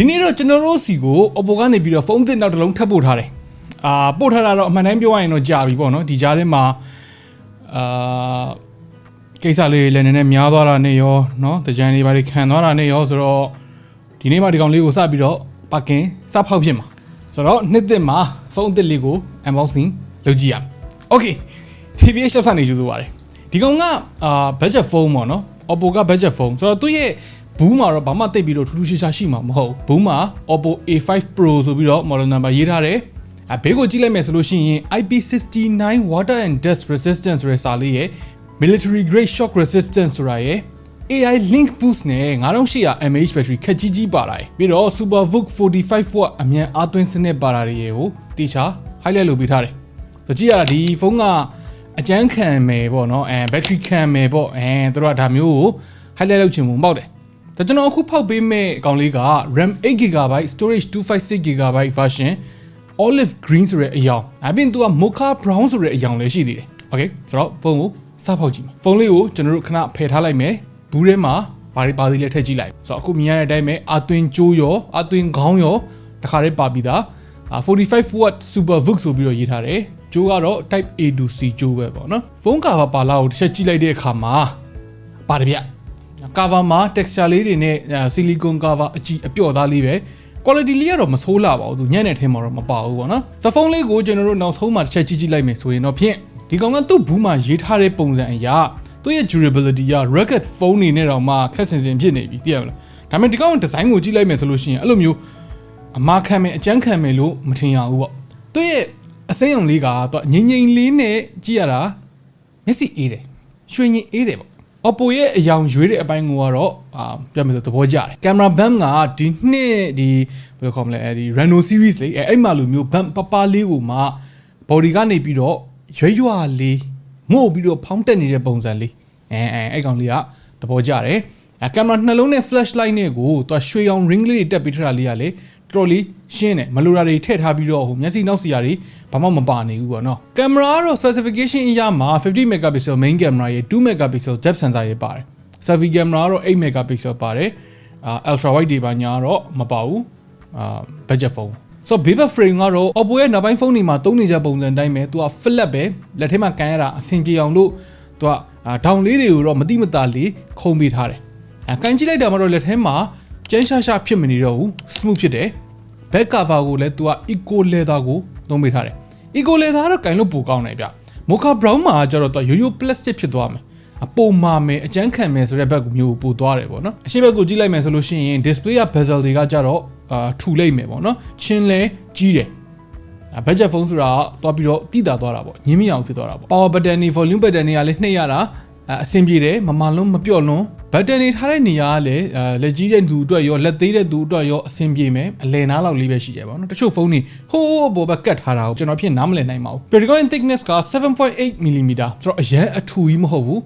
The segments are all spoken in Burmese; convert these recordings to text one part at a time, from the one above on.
ဒီနေ့တော့ကျွန်တော်တို့စီကို Oppo ကနေပြီးတော့ဖုန်းသစ်နောက်တစ်လုံးထပ်ပို့ထားတယ်အာပို့ထားတာတော့အမှန်တမ်းပြောရရင်တော့ကြာပြီပေါ့နော်ဒီကြားထဲမှာအာကိစ္စလေးလည်းနည်းနည်းများသွားတာနဲ့ရောเนาะတကြံလေးပါခံသွားတာနဲ့ရောဆိုတော့ဒီနေ့မှဒီကောင်လေးကိုစပြီးတော့ပါကင်စဖောက်ဖြစ်မှာဆိုတော့နှစ်သစ်မှာဖုန်းအသစ်လေးကို unboxing လုပ်ကြည့်ရမယ် okay TVH ဆက်နေကြိုးပါတယ်ဒီကောင်ကအာ budget phone ပေါ့နော် Oppo က budget phone ဆိုတော့သူ့ရဲ့ ဘူးမှာတော့ဘာမှတိတ်ပြီးတော့ထူးထူးခြားခြားရှိမှာမဟုတ်ဘူးမှာ Oppo A5 Pro ဆိုပြီးတော့ model number ရေးထားတယ်အဘေးကိုကြည့်လိုက်မယ်ဆိုလို့ရှိရင် IP69 water and dust resistance ဆိုတဲ့စာလေးရဲ့ military grade shock resistance ဆိုတာရဲ့ AI link boost နဲ့9800 mAh battery ခက်ကြီးကြီးပါလာတယ်ပြီးတော့ SuperVOOC 45 watt အမြန်အားသွင်းစနစ်ပါလာတွေကိုတေချာ highlight လုပ်ပေးထားတယ်ဆိုကြည့်ရတာဒီဖုန်းကအကျန်းခံမယ်ပေါ့နော်အဲ battery ခံမယ်ပေါ့အဲသူတို့ကဒါမျိုးကို highlight လုပ်ချင်မှုမောက်တယ် ဒါကျွန်တော်အခုဖောက်ပေးမယ့်အကောင်လေးက RAM 8GB storage 256GB version olive green ဆိုတဲ့အရောင်အပြင်သူက mocha brown ဆိုတဲ့အရောင်လည်းရှိသေးတယ်။ Okay ဆိုတော့ဖုန်းကိုစဖောက်ကြည့်မယ်။ဖုန်းလေးကိုကျွန်တော်တို့ခဏဖယ်ထားလိုက်မယ်။ဘူးထဲမှာဘာတွေပါသေးလဲထည့်ကြည့်လိုက်။ဆိုတော့အခုမြင်ရတဲ့အတိုင်းပဲအသွင်ကျိုးရောအသွင်ခေါင်းရောတခါတည်းပါပြီးသား45 watt super book ဆိုပြီးတော့ရေးထားတယ်။ကျိုးကတော့ type A to C ကျိုးပဲပေါ့နော်။ဖုန်းကာဗာပါလာကိုတစ်ချက်ကြည့်လိုက်တဲ့အခါမှာပါတပြ ဗျကာဗာမှာ texture လေးတွေနဲ့ silicone cover အကြည့်အပျော့သားလေးပဲ quality လေးကတော့မဆိုးလာပါဘူးသူညံ့တဲ့ထဲမှာတော့မပါဘူးပေါ့နော်စဖုန်းလေးကိုကျွန်တော်တို့နောက်ဆုံးမှာတစ်ချက်ကြည့်ကြည့်လိုက်မယ်ဆိုရင်တော့ဖြင့်ဒီကောင်ကသူ့ဘူးမှာရေးထားတဲ့ပုံစံအရာသူ့ရဲ့ durability က rugged phone နေနဲ့တော့မှခက်ဆင်ဆင်ဖြစ်နေပြီသိရမလားဒါပေမဲ့ဒီကောင်ဒီဇိုင်းကိုကြည့်လိုက်မယ်ဆိုလို့ရှိရင်အဲ့လိုမျိုးအမာခံမယ်အကြမ်းခံမယ်လို့မထင်ရဘူးပေါ့သူ့ရဲ့အစိမ်းအောင်လေးကသူငိမ့်ငိမ့်လေးနဲ့ကြည့်ရတာမျက်စိအေးတယ်ရွှေငင်အေးတယ်ပေါ့ Oppo ရဲ့အယောင်ရွေးတဲ့အပိုင်းကိုကတော့အာပြောမယ်ဆိုသဘောကျတယ်ကင်မရာဘမ်ကဒီနှစ်ဒီဘယ်လိုခေါ်မလဲအဲဒီ Reno series လေးအဲအဲ့မှာလိုမျိုးဘမ်ပပလေးကိုမှ body ကနေပြီးတော့ရွရွလေးမို့ပြီးတော့ဖောင်းတက်နေတဲ့ပုံစံလေးအဲအဲအဲ့ကောင်လေးကသဘောကျတယ်အဲကင်မရာနှလုံးနဲ့ flashlight နဲ့ကိုသူရွှေရောင် ring လေးတွေတက်ပြီးထားတာလေးကလေ တော်တော်လေးရှင်းတယ်မလိုတာတွေထည့်ထားပြီးတော့ဟိုမျက်စိနောက်စီရာတွေဘာမှမပါနေဘူးပေါ့နော်ကင်မရာကတော့ specification အရမှာ50 megapixel main camera ရဲ့2 megapixel depth sensor ရဲ့ပါတယ် selfie camera ကတော့8 megapixel ပါတယ်အာ ultra wide တွေပါညာတော့မပါဘူးအာ budget phone ဆိုတော့ Viva frame ကတော့ Oppo ရဲ့နောက်ပိုင်းဖုန်းတွေမှာသုံးနေကြပုံစံတိုင်းပဲသူက flat ပဲလက်ထဲမှာကန်ရတာအဆင်ပြေအောင်လို့သူကဒေါင်လေးတွေကိုတော့မတိမတာလေးခုံပေးထားတယ်အဲကန်ကြည့်လိုက်တာမှတော့လက်ထဲမှာ ကျန်းရှာရှာဖြစ်မနေတော့ဘူး smooth ဖြစ်တယ် back cover ကိုလည်းသူက eco leather ကိုသုံးပေးထားတယ် eco leather ကတော့ကန်လို့ပိုကောင်းတယ်ဗျ mocha brown မှာကျတော့သူကရိုးရိုး plastic ဖြစ်သွားမယ်အပုံမာမယ်အကျန်းခံမယ်ဆိုတဲ့ဘက်မျိုးပို့သွားတယ်ပေါ့နော်အရှိဘက်ကိုကြည့်လိုက်မယ်ဆိုလို့ရှိရင် display က bezel တွေကကြတော့အာထူလိုက်မယ်ပေါ့နော်ချင်းလဲကြီးတယ်အဲ budget phone ဆိုတာကသွားပြီးတော့တိတာသွားတာပေါ့ညင်းမရအောင်ဖြစ်သွားတာပေါ့ power button တွေ volume button တွေကလည်းနှိပ်ရတာ အဲအဆင်ပြေတယ်မမလုံးမပြော့လွန်း button တွေထားတဲ့နေရာကလည်းအဲလက်ကြီးတဲ့သူအတွက်ရောလက်သေးတဲ့သူအတွက်ရောအဆင်ပြေမယ်အလယ်နားလောက်လေးပဲရှိကြပါတော့တချို့ဖုန်းတွေဟိုးဘောဘကတ်ထားတာကိုကျွန်တော်ဖြစ်နားမလည်နိုင်ပါဘူး Vertical in thickness က7.8 mm ဆိုတော့အရန်အထူကြီးမဟုတ်ဘူး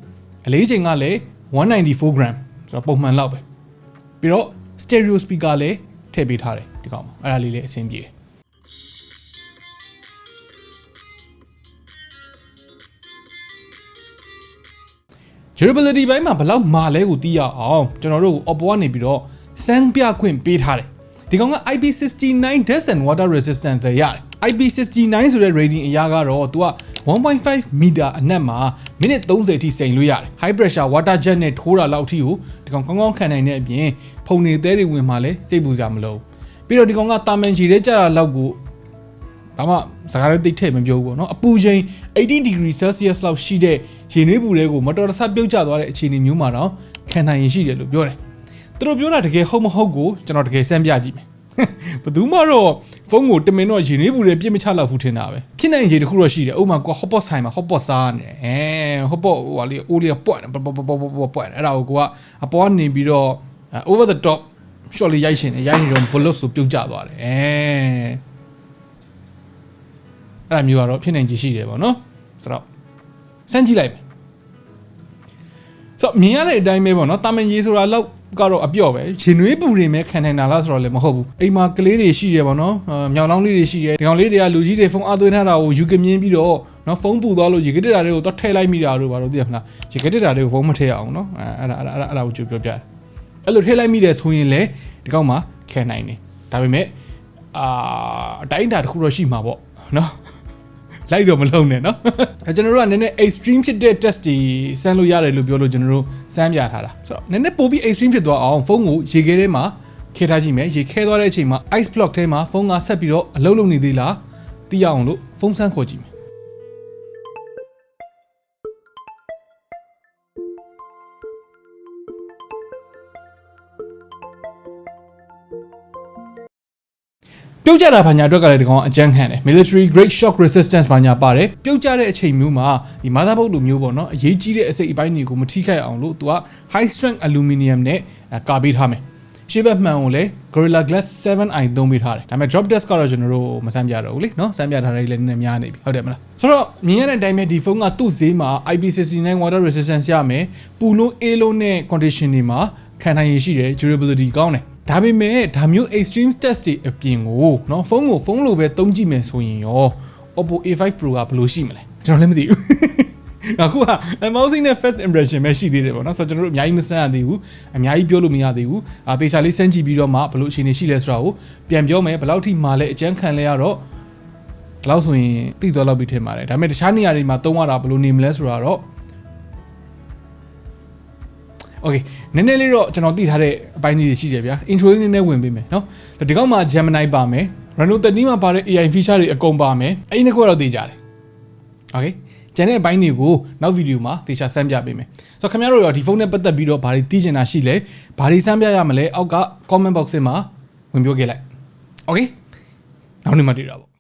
အလေးချိန်ကလည်း194 gram ဆိုတော့ပုံမှန်လောက်ပဲပြီးတော့ stereo speaker လည်းထည့်ပေးထားတယ်ဒီကောင်မှာအဲ့ဒါလေးလည်းအဆင်ပြေတယ် durability ဘိုင်းမှာဘယ်လောက်မာလဲကိုသိရအောင်ကျွန်တော်တို့ကို Oppo ကနေပြီးတော့စမ်းပြခွင့်ပေးထားတယ်ဒီကောင်က IP69 dust and water resistance လည်းရတယ် IP69 ဆိုတဲ့ rating အရာကတော့သူက1.5 meter အနက်မှာမိနစ်30အထိစိန်လို့ရတယ် high pressure water jet နဲ့ထိုးတာလောက်အထိကိုဒီကောင်ကောင်းကောင်းခံနိုင်တဲ့အပြင်ဖုန်နေသေးတွေဝင်မှလည်းစိတ်ပူစရာမလိုပြီးတော့ဒီကောင်ကတာမန်ဂျီထဲကျတာလောက်ကို ဘာမှစကားလည်းတိတ်ထည့်မပြောဘူးပေါ့နော်အပူချိန်80 degree celsius လောက်ရှိတဲ့ရေနွေးပူတွေကိုမတော်တဆပြုတ်ကျသွားတဲ့အခြေအနေမျိုးမှာတော့ခံနိုင်ရင်ရှိတယ်လို့ပြောတယ်သူတို့ပြောတာတကယ်ဟုတ်မဟုတ်ကိုကျွန်တော်တကယ်စမ်းပြကြည့်မယ်ဘယ်သူမှတော့ဖုန်းကိုတမင်တော့ရေနွေးပူတွေပြစ်မချလောက်ဘူးထင်တာပဲဖြစ်နိုင်ခြေတစ်ခုတော့ရှိတယ်ဥပမာကွာ hotpot ဆိုင်မှာ hotpot စားနေတယ်အဲ hotpot ဟိုဟာလေးအိုးလေးပွက်နေပွက်ပွက်ပွက်ပွက်ပွက်ပွက်အဲ့ဒါကိုကအပေါ်ကနေပြီးတော့ over the top shot လေးရိုက်ရှင်တယ်ရိုက်နေတော့ bullet ဆိုပြုတ်ကျသွားတယ်အဲ အဲ့ဒါမျိုးကတော့ဖြစ်နိုင်ခြေရှိတယ်ပေါ့နော်ဆိုတော့စမ်းကြည့်လိုက်မယ်ဆိုတော့မြင်ရတဲ့အတိုင်းပဲပေါ့နော်တာမန်ရေးဆိုတာလောက်ကတော့အပြော့ပဲရှင်နွေးပူတွေမဲ့ခံနိုင်တာလားဆိုတော့လည်းမဟုတ်ဘူးအိမ်မှာကလေးတွေရှိတယ်ပေါ့နော်အာမြောင်လောင်းလေးတွေရှိတယ်ဒီကောင်လေးတွေကလူကြီးတွေဖုန်းအသွင်းထားတာကိုယူကမြင်းပြီးတော့နော်ဖုန်းပူသွားလို့ရေကတက်တာတွေကိုတော့ထည့်လိုက်မိတာတို့ဘာလို့သိရမလားရေကတက်တာတွေကိုဖုန်းမထည့်အောင်နော်အဲအဲ့ဒါအဲ့ဒါအဲ့ဒါကိုကြိုပြောပြတယ်အဲ့လိုထည့်လိုက်မိတယ်ဆိုရင်လေဒီကောင်မှခံနိုင်တယ်ဒါပေမဲ့အာအတိုင်းအတာတစ်ခုတော့ရှိမှာပေါ့နော် လိုက်တော့မလုံးနဲ့နော်အဲကျွန်တော်တို့ကနည်းနည်း extreme ဖြစ်တဲ့ test တွေစမ်းလို့ရတယ်လို့ပြောလို့ကျွန်တော်တို့စမ်းပြထားတာဆိုတော့နည်းနည်းပိုပြီး extreme ဖြစ်သွားအောင်ဖုန်းကိုရေခဲထဲမှာခဲထားကြည့်မယ်ရေခဲသွားတဲ့အချိန်မှာ ice block ထဲမှာဖုန်းကဆက်ပြီးတော့အလုံးလုံးနေသေးလားသိရအောင်လို့ဖုန်းဆန်းခေါ်ကြည့်မယ် ပြုတ်ကြတာဘာညာအတွက်ကလည်းဒီကောင်အကြမ်းခံတယ် military grade shock resistance ဘာညာပါတယ်ပြုတ်ကြတဲ့အချိန်မျိုးမှာဒီ motherboard လိုမျိုးပေါ့နော်အရေးကြီးတဲ့အစိတ်အပိုင်းတွေကိုမထိခိုက်အောင်လို့သူက high strength aluminum နဲ့ကာပေးထားမယ်ရှေ့ဘက်မှန်ကိုလည်း Gorilla Glass 7i သုံးပေးထားတယ်ဒါပေမဲ့ drop test ကတော့ကျွန်တော်တို့မဆန်းပြတော့ဘူးလေနော်ဆန်းပြထားတဲ့လည်းနည်းနည်းများနေပြီဟုတ်တယ်မလားဆိုတော့မြင်ရတဲ့အတိုင်းပဲဒီဖုန်းကသူ့ဈေးမှာ IP69 water resistance ရမယ်ပူလို့အေးလို့နဲ့ condition တွေမှာခံနိုင်ရည်ရှိတယ် durability ကောင်းတယ် ဒါပေမဲ့ဒါမျိုး extreme test တွေအပြင်ကိုเนาะဖုန်းကိုဖုန်းလိုပဲသုံးကြည့်မယ်ဆိုရင်ရော Oppo A5 Pro ကဘယ်လိုရှိမလဲကျွန်တော်လည်းမသိဘူး အခုက mousing နဲ့ first impression ပဲရှိသေးတယ်ပေါ့နော်ဆိုတော့ကျွန်တော်တို့အများကြီးမစမ်းရသေးဘူးအများကြီးပြောလို့မရသေးဘူးအာတေချာလေးစမ်းကြည့်ပြီးတော့မှဘယ်လိုအခြေအနေရှိလဲဆိုတာကိုပြန်ပြောမယ်ဘယ်လောက်ထိမာလဲအကျန်းခံလဲရတော့ဒီလောက်ဆိုရင်သိသွားလောက်ပြီးထင်ပါတယ်ဒါပေမဲ့တခြားနေရာတွေမှာသုံးရတာဘယ်လိုနေမလဲဆိုတာတော့ โอเคနည်းနည်းလေးတော့ကျွန်တော်သိထားတဲ့အပိုင်းလေးတွေရှိတယ်ဗျာ intro လေးနည်းနည်းဝင်ပေးမယ်เนาะဒီကောင်မှာ Gemini ပါမယ် Reno 30မှာပါတဲ့ AI feature တွေအကုန်ပါမယ်အဲ့ဒီနှစ်ခုကတော့သိကြတယ်โอเคကျန်တဲ့အပိုင်းတွေကိုနောက်ဗီဒီယိုမှာသေချာစမ်းပြပေးမယ်ဆိုတော့ခင်ဗျားတို့ရောဒီဖုန်းနဲ့ပတ်သက်ပြီးတော့ဘာတွေသိချင်တာရှိလဲဘာတွေစမ်းပြရမလဲအောက်က comment box မှာဝင်ပြောခဲ့လိုက်โอเคနောက်နေ့မှတွေ့တာပေါ့